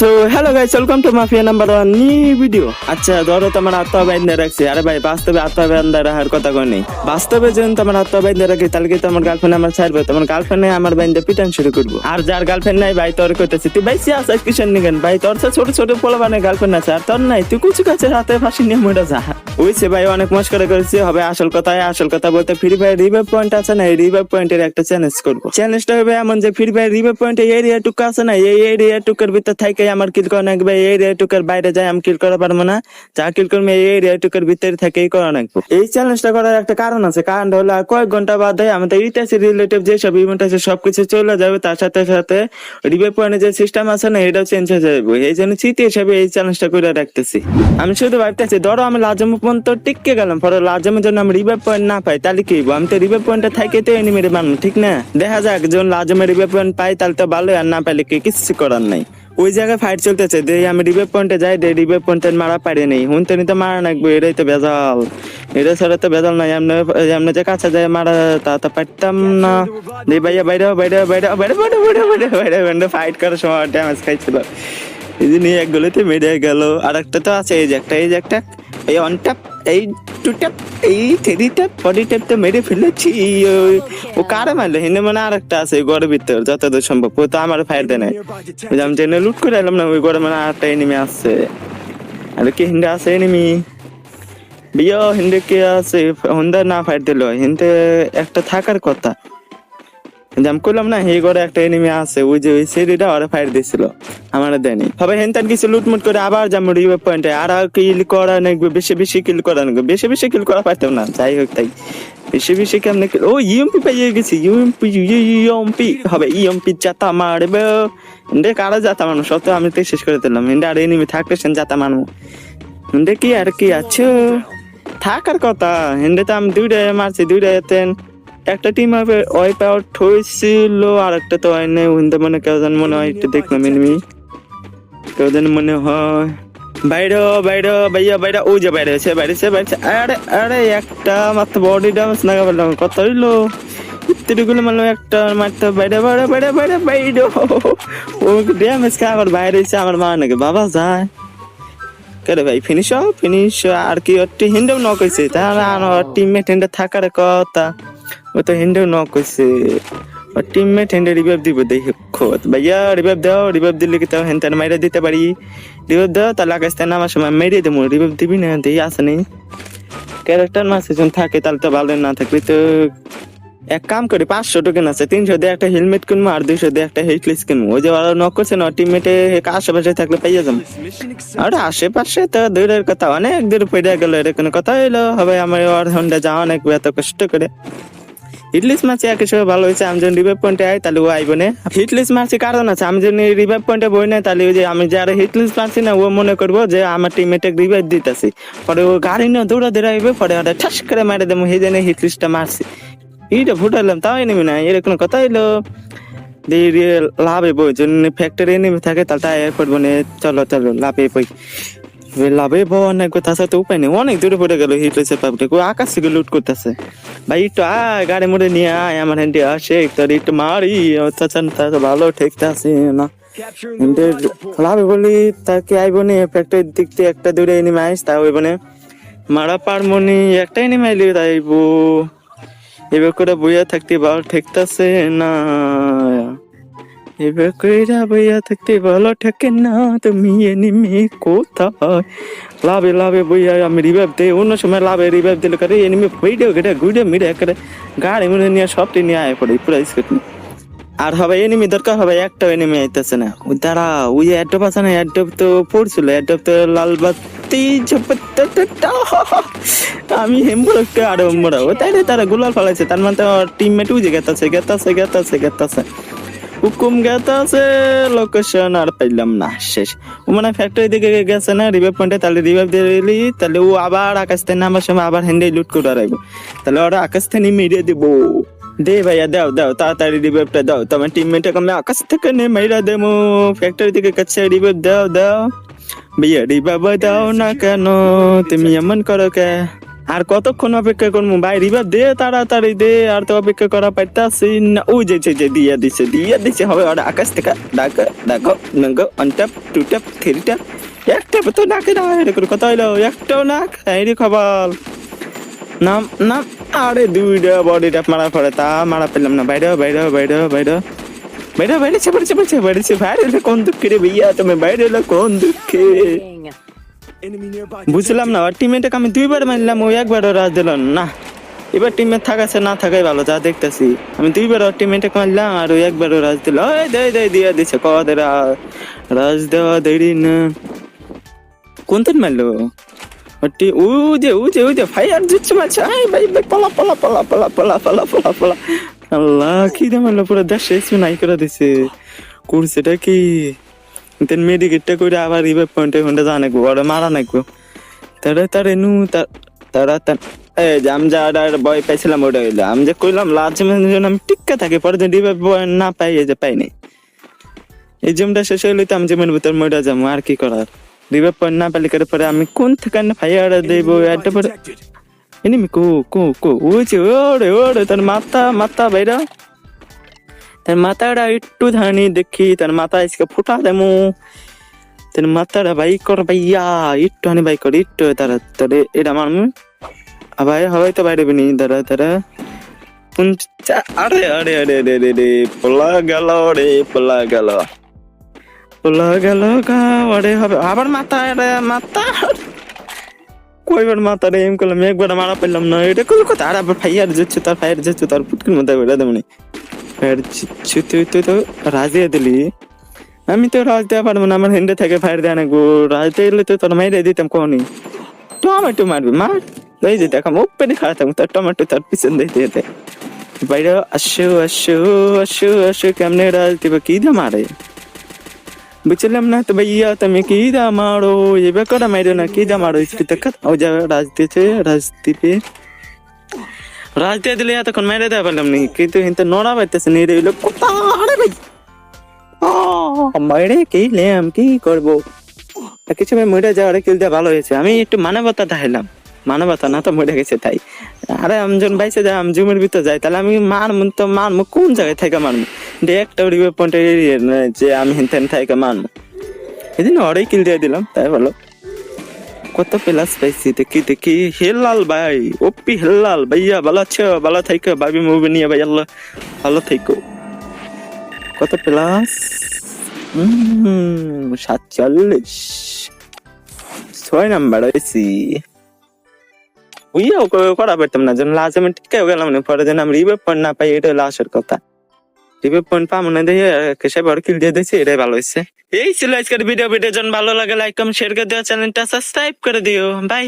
So hello guys welcome to mafia number one নি video আচ্ছা ধরো তোমার আত্মবাহিনী রাখছি। আরে ভাই, বাস্তবে আত্মবাহিনী রাখার কথা কই নেই। বাস্তবে যখন তোমার আত্মবাহিনী রাখি, তাহলে কি তোমার গার্লফ্রেন্ড আমার ছাড়বে? তোমার গার্লফ্রেন্ড আমার বাইন্দে পিটান শুরু করব। আর যার গার্লফ্রেন্ড নাই, ভাই, তোর কইতেছি, তুই ভাই সিয়াস কিসের নিগেন ভাই, তোর ছোট ছোট পোলা মানে গার্লফ্রেন্ড আছে, আর তোর নাই। তুই কুচু কাছে হাতে ফাঁসি নিয়ে মরে যা। ওইছে ভাই, অনেক মস্করা করেছি, হবে আসল কথা আসল কথা বলতে ফ্রি ফায়ার রিভাইভ পয়েন্ট আছে না, এই রিভাইভ পয়েন্টের একটা চ্যালেঞ্জ করব। চ্যালেঞ্জটা হবে এমন যে ফ্রি ফায়ার রিভাইভ পয়েন্টে এরিয়া টুকু আছে না, এই এরিয়া টুকের ভিতর থেকে আমার কিল করা লাগবে এই এরিয়া টুকের বাইরে যায় আমি কিল করা পারব না। যা কিল করবে এই এরিয়া টুকের ভিতরে থেকেই করা লাগবে এই চ্যালেঞ্জটা করার একটা কারণ আছে। কারণটা হলো কয়েক ঘণ্টা বাদে আমাদের ইতিহাসের রিলেটিভ যেসব ইভেন্ট আছে, সবকিছু চলে যাবে, তার সাথে সাথে রিভাইভ পয়েন্টের যে সিস্টেম আছে না, এটাও চেঞ্জ হয়ে যাবে। এই জন্য স্মৃতি হিসাবে এই চ্যালেঞ্জটা করে রাখতেছি। আমি শুধু ভাবতেছি, ধরো আমি লাজম পর্যন্ত টিকে গেলাম পরে লাজমের জন্য আমি রিভাইভ পয়েন্ট না পাই, তাহলে কি? আমি তো রিভাইভ পয়েন্টটা থাকে তো এনিমেরে মানবো ঠিক না? দেখা যাক যখন লাজমের রিভাইভ পয়েন্ট পাই তাহলে তো ভালো আর না পাইলে কি কিছু করার নাই। ওই জায়গায় ফাইট চলতেছে যে আমি রিভাইভ পয়েন্টে যাই, দে রিভাইভ পয়েন্টে মারা পারি নেই। হুনতে নিতে মারা নাকবো এটাই তো বেজাল এটা ছাড়া তো বেজাল নাই এমনি এমনি যে কাছে যায় মারা, তা তো পারতাম না। দে ভাইয়া, বাইরে বাইরে বাইরে বাইরে বাইরে বাইরে বাইরে বাইরে বাইরে ফাইট করার সময় ড্যামেজ খাইছিল। এই যে নিয়ে এক গলিতে মেরে গেল। আর একটা তো আছে, এই যে একটা, এই যে একটা। এই অন ট্যাপ এই টু ট্যাপ এই থ্রি ট্যাপ বডি তো মেরে ফেলেছি ও কারে মারলো? হিন্দু মানে আর একটা আছে ঘরের ভিতর যতদূর সম্ভব। ও তো আমার ফায়ার দেয় নাই। ওই যে লুট করে এলাম না ওই গড়ে মানে আর একটা এনিমি আসছে আর কি হিন্দে আছে এনিমি বিয় হিন্দু কে আছে? হুন্দা না ফাইট দিল। হিন্দু একটা থাকার কথা। যে আমি করলাম না এই ঘরে একটা এনিমি আছে, ওই যে ওই সিঁড়িটা ওরা ফায়ার দিছিল, আমার দেয়নি। হবে হেনতেন কিছু লুটমুট করে আবার যাব রিভাইভ পয়েন্টে আর কিল করা নাকবে, বেশি বেশি কিল করা নাকবে, বেশি বেশি কিল করা পারতাম না, যাই হোক তাই। বেশি বেশি কেমনে ও ইএমপি পেয়ে গেছি ইএমপি ইএমপি হবে ইএমপি জাতা মারবে। এন্ডে কারা জাতা মারবো সত্য আমি তো শেষ করে দিলাম। এন্ডে আর এনিমি থাকলে সেন জাতা মারবো এন্ডে কি আর কি আছে? থাকার কথা, এন্ডে তো আমি দুইটা মারছি দুইটা এতেন। একটা টিম ওয়াইপ আউট হয়েছিল আর একটা তো হয় নাই ওইটা মানে কেউ যেন মনে হয় একটু দেখলাম এনিমি কেউ যেন মনে হয়। বাইরে বাইরে ভাইয়া, বাইরে ওই যে বাইরে আছে বাইরে আছে, বাইরে আরে আরে, একটা মাত্র বডি ড্যামেজ না গেল কত হইল? ইত্যাদিগুলো মানে একটা মাত্র বাইরে বাইরে বাইরে বাইরে বাইরে ও ড্যামেজ কে আবার বাইরে এসে আমার মা নাকি বাবা যায়। কেরে ভাই ফিনিশ ফিনিশ আর কি ওটি হিন্দেও নক হয়েছে। তাহলে আর টিমমেট হিন্ডে থাকার কথা। ও তো হিন্দেও নক হয়েছে ওর টিমমেট হিন্ডে রিভাইভ দিব দেখি ভাইয়া রিভাইভ দাও রিভাইভ দিলে কি তাও হেনতেন মাইরে দিতে পারি রিভাইভ দাও তাহলে আকাশ থেকে নামার সময় মেরে দেবো রিভাইভ দিবি না দেই আসে নেই ক্যারেক্টার মাস যখন থাকে তাহলে তো ভালো না থাকলে তো এক কাম করি পাঁচশো টোকেন আছে তিনশো দিয়ে একটা হেলমেট কিনবো আর দুইশো দিয়ে একটা হেডলেস কিনবো ওই যে ওরা নক করছে না টিমমেটে আশেপাশে থাকলে পাইয়া যাব আর আশেপাশে তো দূরের কথা অনেক দূর পড়ে গেল এর কোনো কথা হইল হবে আমার হন্ডা যাওয়া অনেক এত কষ্ট করে হিটলিস মারছি এক হিসেবে ভালো হয়েছে, আমি যদি রিভাইভ পয়েন্টে আই, তাহলে ও আইব না। হিটলিস মারছি কারণ আছে, আমি যদি রিভাইভ পয়েন্টে বই না তাহলে ওই যে আমি যারা হিটলিস মারছি না, ও মনে করব যে আমার টিমমেটে রিভাইভ দিতেছি। পরে ও গাড়ি নিয়ে দৌড়া দৌড়া আইবে, পরে ওটা ঠাস করে মারে দেবো সেই জন্য হিটলিসটা মারছি। এইটা ফুটালাম তাও এনেমি না এরকম কথা দিয়ে লাভে বই জন্য ফ্যাক্টরি এনেমি থাকে, তাহলে টায়ার পড়ব না, চলো চলো, লাভে বই। লাভে অনেক কথা আছে তো উপায় নেই। অনেক দূরে পড়ে গেল হিটলেসের পাবলিক। ও আকাশ থেকে লুট করতেছে। ভাই, একটু আয়, গাড়ি মোড়ে নিয়ে আয়, আমার হ্যান্ডে আসে তোর একটু মারি। অত্যাচার তা ভালো ঠেকতে আসে না লাভে বলি, তাকে আইব নি ফ্যাক্টরির দিক থেকে একটা দূরে এনিমে আইস তা হইব না। মারা পারমনি একটা এনিমে আইলি তাইব এবার করে বইয়া থাকতে ভালো ঠেকতেছে না। এবার কইরা বইয়া থাকতে ভালো ঠেকে না, তুমি এনিমি কোথায়? লাভে লাভে বইয়া আমি রিভাইভ দেই, অন্য সময় লাভে রিভাইভ দিলে করে এনিমি ভিডিও কেটে ঘুরে মিরে করে গাড়ি মুড়ে নিয়ে সবটি নিয়ে আয় পড়ে, পুরো স্কুট আর হবে এনিমি দরকার হবে, একটা এনিমি আইতেছে না। ওই দাঁড়া, ওই অ্যাডপ আছে না অ্যাডপ তো পড়ছিল অ্যাডপ তো লাল বাতি আমি হেমবো একটা আর হেমবোরা ও তাই তারা গুলাল ফালাইছে, তার মানে তো টিমমেট উজে গেতাছে গেতাছে গেতাছে গেতাছে। হুকুম গেতাছে লোকেশন আর পাইলাম না, শেষ। ও মানে ফ্যাক্টরি দিকে গেছে না রিভাইভ পয়েন্টে তাহলে রিভাইভ দিলি, তাহলে ও আবার আকাশ থেকে নামার সময় আবার হ্যান্ডে লুট করে রাখব তাহলে ওরা আকাশ থেকে মেরে দিব। দে ভাইয়া, দাও দাও, তাড়াতাড়ি রিভাইভটা দাও। তোমার টিমমেটকে আমি আকাশ থেকে নে মেরা দেবো। ফ্যাক্টরি থেকে কাছে রিভাইভ দাও দাও। ভাইয়া রিভাইভ দাও না কেন? তুমি এমন করো কে? আর কতক্ষণ অপেক্ষা করব? ভাই রিভার দে, তাড়াতাড়ি দে, আর তো অপেক্ষা করা পাইতাছি না। ওই যে যে দিয়া দিছে দিয়া দিছে, হবে, আর আকাশ থেকে ডাকা, ডাকো নাঙ্গো one tap two tap three tap একটা তো ডাকে না, এরকম কথা হইল, একটাও না এই রে খবর। নাম নাম, আরে দুইটা বডি ট্যাপ মারা পড়ে, তা মারা পেলাম না। বাইরে বাইরে বাইরে বাইরে বাইরে বাইরে চেপে চেপে চেপে বাইরে বাইরে কোন দুঃখে রে ভাইয়া, তুমি বাইরে কোন দুঃখে? বুঝলাম না, আর টিমেটাকে আমি দুইবার মারলাম ওই একবারও রাজ দিল না। এবার টিমে থাকাছে না থাকাই ভালো, যা দেখতেছি। আমি দুইবার ওর টিমেটাকে মারলাম, আর ওই একবারও রাজ দিল। ওই দে দে দিয়ে দিছে কদের রাজ দেওয়া দেরি না। কোন দিন মারলো? ওটি ও যে ও যে ও যে ফায়ার দিচ্ছে মারছে। আই ভাই ভাই, পলা পলা পলা পলা পলা পলা পলা পলা। আল্লাহ কি দে মারলো, পুরো দেশ নাই করে দিছে। করছেটা কি? তেন মেডিকেটটা করে আবার রিভাইভ পয়েন্টে ফোনটা জানে গো ওরা মারা নাকবো তারা তারে নু তারা তার এই যে আমি যা ভয় পাইছিলাম ওটা হইল। আমি যে কইলাম লাস্ট জন্য আমি টিক্কা থাকি পরে যে রিভাইভ পয়েন্ট না পাই এই যে পাইনি এই জিমটা শেষ হইলে তো আমি জিমের ভিতর মইটা যাব আর কি করার? রিভাইভ পয়েন্ট না পেলে করে পরে আমি কোন থেকে ফাইয়ার দেব একটা পরে এনিমি কো কো কো ওই যে ওরে ওরে তার মাথা মাথা বাইরা। মাথাটা একটু ধানি দেখি তার মাথা আজকে ফুটা দেমু তার মাথাটা বাই কর ভাইয়া একটু হানি বাই কর একটু তারা তারে এটা মারমু আবার হয় তো বাইরে বিনি তারা তারা আরে আরে আরে আরে আরে রে পোলা গেল রে পোলা গেল পোলা গেল গা আরে হবে আবার মাথা রে মাথা কয়বার মাথা রে এম করলাম একবার মারা পেলাম না এটা কোনো কথা আর আবার ফাইয়ার যাচ্ছে তার ফায়ার যাচ্ছে তার ফুটকির মধ্যে বেড়া দেবনি তুই তুই তো রাজ দিয়ে দিলি। আমি তো রাজ দেওয়া পারব না, আমার হেন্ডে থেকে ফায়ার দেওয়া গো রাজ দিলে তো তোর মাইরে দিতাম কখনই টমেটো মারবি, মার। এই যে দেখাম উপরে খাওয়া থাকব তার টমেটো তার পিছন দিতে যেতে বাইরে আসো আসো আসো আসো, কেমনে রাজ দিবে, কি দা মারে? বুঝলাম না তো ভাইয়া, তুমি কি দা মারো? এবার করা মারো না, কি দা মারো? একটু দেখা, ও যা, রাজ দিয়েছে, রাজ দিবে। রাজ দিয়ে দিলে এতক্ষণ মেরে দেওয়া পারলাম নি কিন্তু কিন্তু নড়া পাইতেছে নি রে কোথায় ভাই মাইরে কি লেম কি করব? কিছু আমি মরে যাওয়ার কিল দিয়ে ভালো হয়েছে। আমি একটু মানবতা দেখাইলাম। মানবতা না তো মরে গেছে, তাই। আরে আমি যখন বাইসে যাই আমি জুমের ভিতর যাই তাহলে আমি মার মারমু তো মার মারমু কোন জায়গায় থেকে মারমু? ডে একটা রিভে পয়েন্ট যে আমি হেনতেন থেকে মারমু। এদিন ওরাই কিল দিয়ে দিলাম, তাই ভালো কত প্লাস পাইছি দেখি দেখি হেলাল ভাই ওপি হেলাল ভাইয়া ভালো আছো ভালো থাইকো ভাবি মুভি নিয়ে ভাই আল্লাহ ভালো থাইকো কত প্লাস সাতচল্লিশ ছয় নাম্বার হয়েছি উইয়াও করা পারতাম না যেন লাস্ট আমি টিকে গেলাম না পরে যেন আমি রিভাইভ না পাই এটা লাস্টের কথা ফোন দিয়ে কিল দিয়ে এটাই ভালো হয়েছে। এই ছিল আজকের ভিডিও ভিডিও জন ভালো লাগে লাইক কম শেয়ার করে দিও চ্যানেলটা সাবস্ক্রাইব করে দিও। বাই